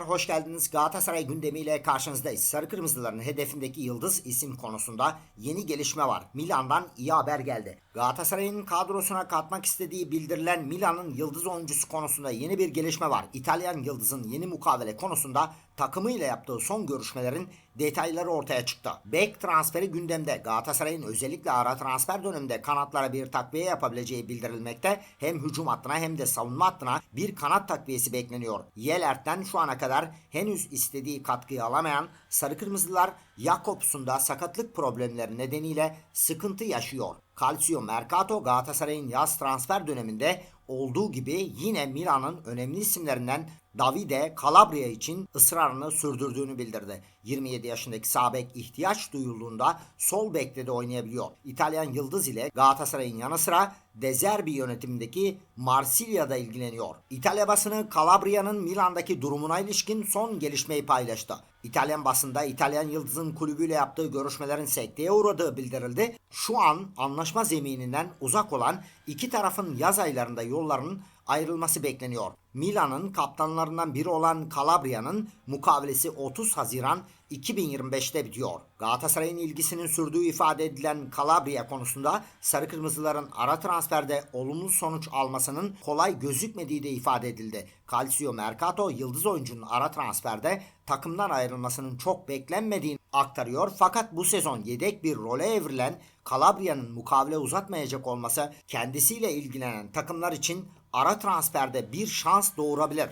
hoş geldiniz. Galatasaray gündemiyle karşınızdayız. Sarı Kırmızıların hedefindeki yıldız isim konusunda yeni gelişme var. Milan'dan iyi haber geldi. Galatasaray'ın kadrosuna katmak istediği bildirilen Milan'ın yıldız oyuncusu konusunda yeni bir gelişme var. İtalyan yıldızın yeni mukavele konusunda takımıyla yaptığı son görüşmelerin detayları ortaya çıktı. Bek transferi gündemde. Galatasaray'ın özellikle ara transfer döneminde kanatlara bir takviye yapabileceği bildirilmekte. Hem hücum hattına hem de savunma hattına bir kanat takviyesi bekleniyor. Yelert'ten şu ana kadar henüz istediği katkıyı alamayan Sarı Kırmızılar Jakobs'un da sakatlık problemleri nedeniyle sıkıntı yaşıyor. Calcio Mercato Galatasaray'ın yaz transfer döneminde olduğu gibi yine Milan'ın önemli isimlerinden Davide Calabria için ısrarını sürdürdüğünü bildirdi. 27 yaşındaki Sabek ihtiyaç duyulduğunda sol bekte de oynayabiliyor. İtalyan Yıldız ile Galatasaray'ın yanı sıra De Zerbi yönetimindeki Marsilya'da ilgileniyor. İtalya basını Calabria'nın Milan'daki durumuna ilişkin son gelişmeyi paylaştı. İtalyan basında İtalyan Yıldız'ın kulübüyle yaptığı görüşmelerin sekteye uğradığı bildirildi. Şu an anlaşma zemininden uzak olan iki tarafın yaz aylarında yollarının ayrılması bekleniyor. Milan'ın kaptanlarından biri olan Calabria'nın mukavelesi 30 Haziran 2025'te bitiyor. Galatasaray'ın ilgisinin sürdüğü ifade edilen Calabria konusunda Sarı Kırmızıların ara transferde olumlu sonuç almasının kolay gözükmediği de ifade edildi. Calcio Mercato yıldız oyuncunun ara transferde takımdan ayrılmasının çok beklenmediğini aktarıyor. Fakat bu sezon yedek bir role evrilen Calabria'nın mukavele uzatmayacak olması kendisiyle ilgilenen takımlar için ara transferde bir şans doğurabilir.